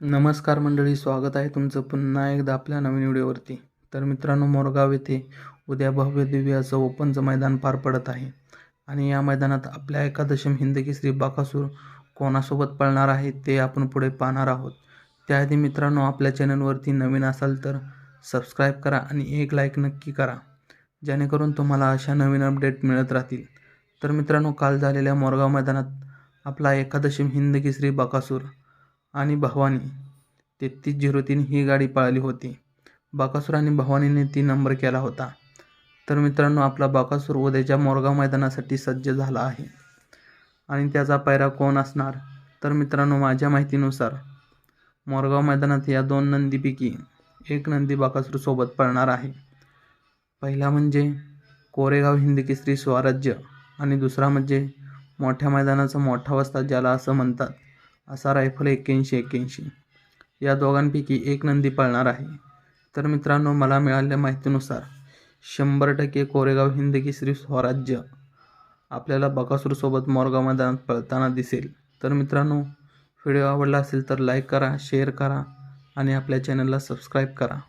नमस्कार मंडळी स्वागत आहे तुमचं पुन्हा एकदा आपल्या नवीन व्हिडिओवरती. तर मित्रांनो मोरगाव येथे उद्या भव्य दिव्य असं ओपनचं मैदान पार पडत आहे. आणि या मैदानात आपल्या एकादशम हिंदकेसरी बाकासूर कोणासोबत पळणार आहे ते आपण पुढे पाहणार आहोत. त्याआधी मित्रांनो आपल्या चॅनलवरती नवीन असाल तर सबस्क्राईब करा आणि एक लाईक नक्की करा जेणेकरून तुम्हाला अशा नवीन अपडेट मिळत राहतील. तर मित्रांनो काल झालेल्या मोरगाव मैदानात आपला एकादशम हिंदकेसरी बाकासूर आणि भवानी. तेहतीस झिरो तीन ही गाडी पळाली होती. बाकासूर आणि भवानीने तीन नंबर केला होता. तर मित्रांनो आपला बाकासूर उद्याच्या मोरगाव मैदानासाठी सज्ज झाला आहे. आणि त्याचा पायरा कोण असणार? तर मित्रांनो माझ्या माहितीनुसार मोरगाव मैदानात या दोन नंदीपैकी एक नंदी बाकासूरसोबत पळणार आहे. पहिला म्हणजे कोरेगाव हिंदकेसरी स्वराज्य आणि दुसरा म्हणजे मोठ्या मैदानाचा मोठा वस्ता ज्याला असं म्हणतात. असा रायफल एक्क्याऐंशी एक्क्याऐंशी. या दोघांपैकी एक नंदी पळणार आहे. तर मित्रांनो मला मिळालेल्या माहितीनुसार शंभर टक्के कोरेगाव हिंदकेसरी स्वराज्य आपल्याला बकासूरसोबत मोरगाव मैदानात पळताना दिसेल. तर मित्रांनो व्हिडिओ आवडला असेल तर लाईक करा शेअर करा आणि आपल्या चॅनलला सबस्क्राईब करा.